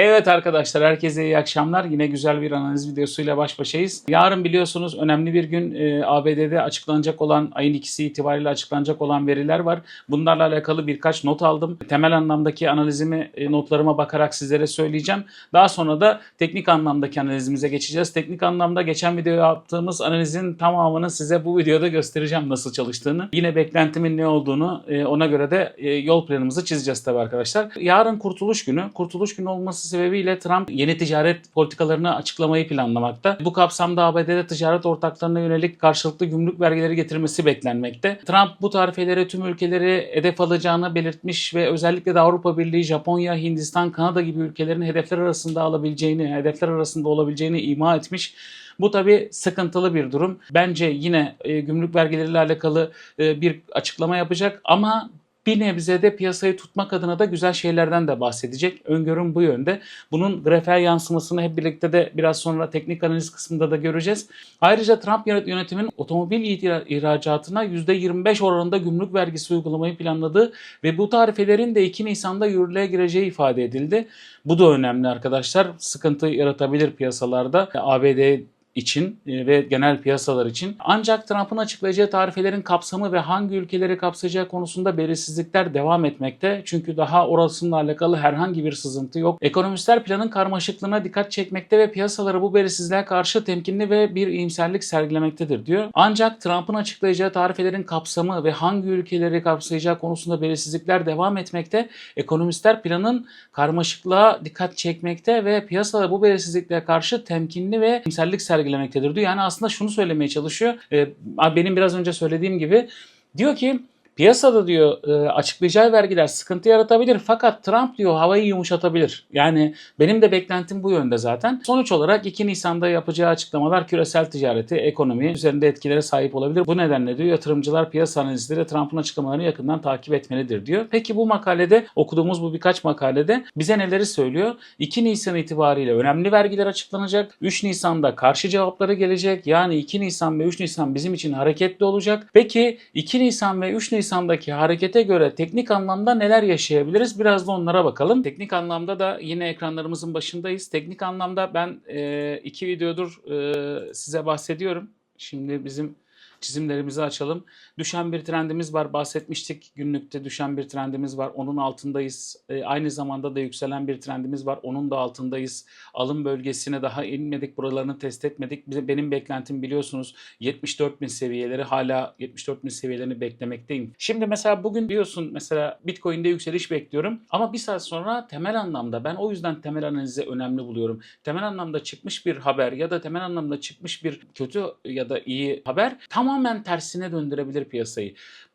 Evet arkadaşlar herkese iyi akşamlar. Yine güzel bir analiz videosuyla baş başayız. Yarın biliyorsunuz önemli bir gün e, ABD'de açıklanacak olan ayın ikisi itibariyle açıklanacak olan veriler var. Bunlarla alakalı birkaç not aldım. Temel anlamdaki analizimi e, notlarıma bakarak sizlere söyleyeceğim. Daha sonra da teknik anlamdaki analizimize geçeceğiz. Teknik anlamda geçen videoda yaptığımız analizin tamamını size bu videoda göstereceğim nasıl çalıştığını. Yine beklentimin ne olduğunu e, ona göre de e, yol planımızı çizeceğiz tabii arkadaşlar. Yarın kurtuluş günü. Kurtuluş günü olması sebebiyle Trump yeni ticaret politikalarını açıklamayı planlamakta. Bu kapsamda ABD'de ticaret ortaklarına yönelik karşılıklı gümrük vergileri getirmesi beklenmekte. Trump bu tarifelere tüm ülkeleri hedef alacağını belirtmiş ve özellikle de Avrupa Birliği, Japonya, Hindistan, Kanada gibi ülkelerin hedefler arasında alabileceğini, hedefler arasında olabileceğini ima etmiş. Bu tabi sıkıntılı bir durum. Bence yine e, gümrük vergileriyle alakalı e, bir açıklama yapacak ama bir nebze de piyasayı tutmak adına da güzel şeylerden de bahsedecek. Öngörüm bu yönde. Bunun grafiğe yansımasını hep birlikte de biraz sonra teknik analiz kısmında da göreceğiz. Ayrıca Trump yönetimin otomobil ihra- ihracatına %25 oranında gümrük vergisi uygulamayı planladığı ve bu tarifelerin de 2 Nisan'da yürürlüğe gireceği ifade edildi. Bu da önemli arkadaşlar. Sıkıntı yaratabilir piyasalarda. ABD için e, ve genel piyasalar için. Ancak Trump'ın açıklayacağı tarifelerin kapsamı ve hangi ülkeleri kapsayacağı konusunda belirsizlikler devam etmekte. Çünkü daha orasıyla alakalı herhangi bir sızıntı yok. Ekonomistler planın karmaşıklığına dikkat çekmekte ve piyasaları bu belirsizliğe karşı temkinli ve bir iyimserlik sergilemektedir diyor. Ancak Trump'ın açıklayacağı tarifelerin kapsamı ve hangi ülkeleri kapsayacağı konusunda belirsizlikler devam etmekte. Ekonomistler planın karmaşıklığa dikkat çekmekte ve piyasalar bu belirsizliklere karşı temkinli ve iyimserlik sergilemektedir diyor. Yani aslında şunu söylemeye çalışıyor. Ee, benim biraz önce söylediğim gibi diyor ki Piyasada diyor e, açıklayacağı vergiler sıkıntı yaratabilir fakat Trump diyor havayı yumuşatabilir. Yani benim de beklentim bu yönde zaten. Sonuç olarak 2 Nisan'da yapacağı açıklamalar küresel ticareti, ekonomi üzerinde etkilere sahip olabilir. Bu nedenle diyor yatırımcılar piyasa analistleri Trump'ın açıklamalarını yakından takip etmelidir diyor. Peki bu makalede okuduğumuz bu birkaç makalede bize neleri söylüyor? 2 Nisan itibariyle önemli vergiler açıklanacak. 3 Nisan'da karşı cevapları gelecek. Yani 2 Nisan ve 3 Nisan bizim için hareketli olacak. Peki 2 Nisan ve 3 Nisan'daki harekete göre teknik anlamda neler yaşayabiliriz? Biraz da onlara bakalım. Teknik anlamda da yine ekranlarımızın başındayız. Teknik anlamda ben e, iki videodur e, size bahsediyorum. Şimdi bizim çizimlerimizi açalım. Düşen bir trendimiz var. Bahsetmiştik. Günlükte düşen bir trendimiz var. Onun altındayız. E, aynı zamanda da yükselen bir trendimiz var. Onun da altındayız. Alım bölgesine daha inmedik. Buralarını test etmedik. Benim beklentim biliyorsunuz 74 bin seviyeleri hala 74 bin seviyelerini beklemekteyim. Şimdi mesela bugün diyorsun mesela Bitcoin'de yükseliş bekliyorum. Ama bir saat sonra temel anlamda ben o yüzden temel analizi önemli buluyorum. Temel anlamda çıkmış bir haber ya da temel anlamda çıkmış bir kötü ya da iyi haber tamamen tersine döndürebilir piyasayı.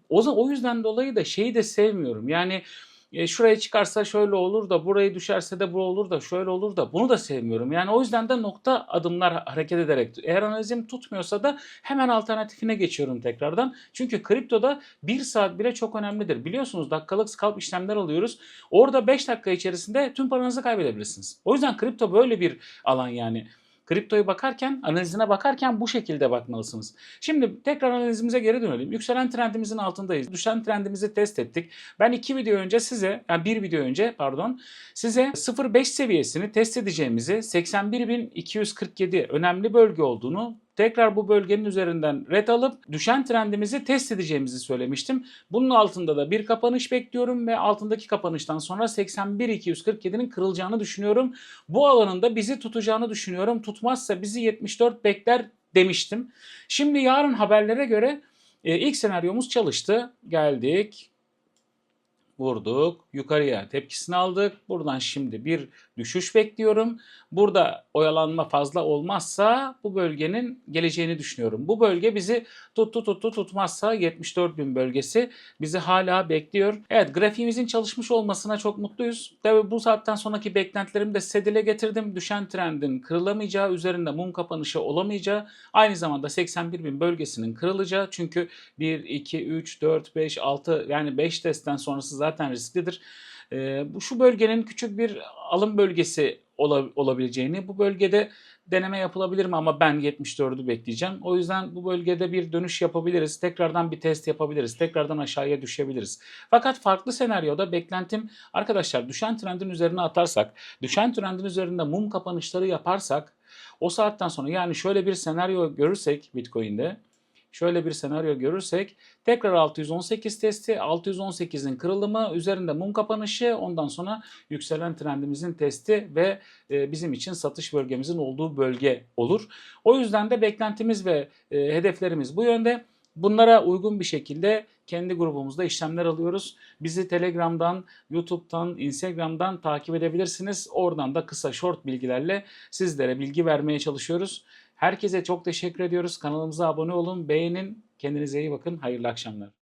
O, o yüzden dolayı da şeyi de sevmiyorum. Yani e, şuraya çıkarsa şöyle olur da burayı düşerse de bu olur da şöyle olur da bunu da sevmiyorum. Yani o yüzden de nokta adımlar hareket ederek eğer analizim tutmuyorsa da hemen alternatifine geçiyorum tekrardan. Çünkü kriptoda 1 saat bile çok önemlidir. Biliyorsunuz dakikalık scalp işlemler alıyoruz. Orada 5 dakika içerisinde tüm paranızı kaybedebilirsiniz. O yüzden kripto böyle bir alan yani. Kriptoya bakarken, analizine bakarken bu şekilde bakmalısınız. Şimdi tekrar analizimize geri dönelim. Yükselen trendimizin altındayız. Düşen trendimizi test ettik. Ben iki video önce size, yani bir video önce pardon, size 0.5 seviyesini test edeceğimizi, 81.247 önemli bölge olduğunu, tekrar bu bölgenin üzerinden ret alıp düşen trendimizi test edeceğimizi söylemiştim. Bunun altında da bir kapanış bekliyorum ve altındaki kapanıştan sonra 81.247'nin kırılacağını düşünüyorum. Bu alanında bizi tutacağını düşünüyorum. Tutmazsa bizi 74 bekler demiştim. Şimdi yarın haberlere göre e, ilk senaryomuz çalıştı. Geldik. Vurduk. Yukarıya tepkisini aldık. Buradan şimdi bir düşüş bekliyorum. Burada oyalanma fazla olmazsa bu bölgenin geleceğini düşünüyorum. Bu bölge bizi tuttu tuttu tutmazsa 74 bin bölgesi bizi hala bekliyor. Evet grafiğimizin çalışmış olmasına çok mutluyuz. Tabi bu saatten sonraki beklentilerimi de size dile getirdim. Düşen trendin kırılamayacağı, üzerinde mum kapanışı olamayacağı, aynı zamanda 81 bin bölgesinin kırılacağı. Çünkü 1, 2, 3, 4, 5, 6 yani 5 testten sonrası zaten risklidir. Ee, bu şu bölgenin küçük bir alım bölgesi ola- olabileceğini bu bölgede deneme yapılabilir mi ama ben 74'ü bekleyeceğim. O yüzden bu bölgede bir dönüş yapabiliriz. Tekrardan bir test yapabiliriz. Tekrardan aşağıya düşebiliriz. Fakat farklı senaryoda beklentim arkadaşlar düşen trendin üzerine atarsak, düşen trendin üzerinde mum kapanışları yaparsak o saatten sonra yani şöyle bir senaryo görürsek Bitcoin'de şöyle bir senaryo görürsek tekrar 618 testi, 618'in kırılımı, üzerinde mum kapanışı, ondan sonra yükselen trendimizin testi ve e, bizim için satış bölgemizin olduğu bölge olur. O yüzden de beklentimiz ve e, hedeflerimiz bu yönde. Bunlara uygun bir şekilde kendi grubumuzda işlemler alıyoruz. Bizi Telegram'dan, YouTube'dan, Instagram'dan takip edebilirsiniz. Oradan da kısa short bilgilerle sizlere bilgi vermeye çalışıyoruz. Herkese çok teşekkür ediyoruz. Kanalımıza abone olun, beğenin. Kendinize iyi bakın. Hayırlı akşamlar.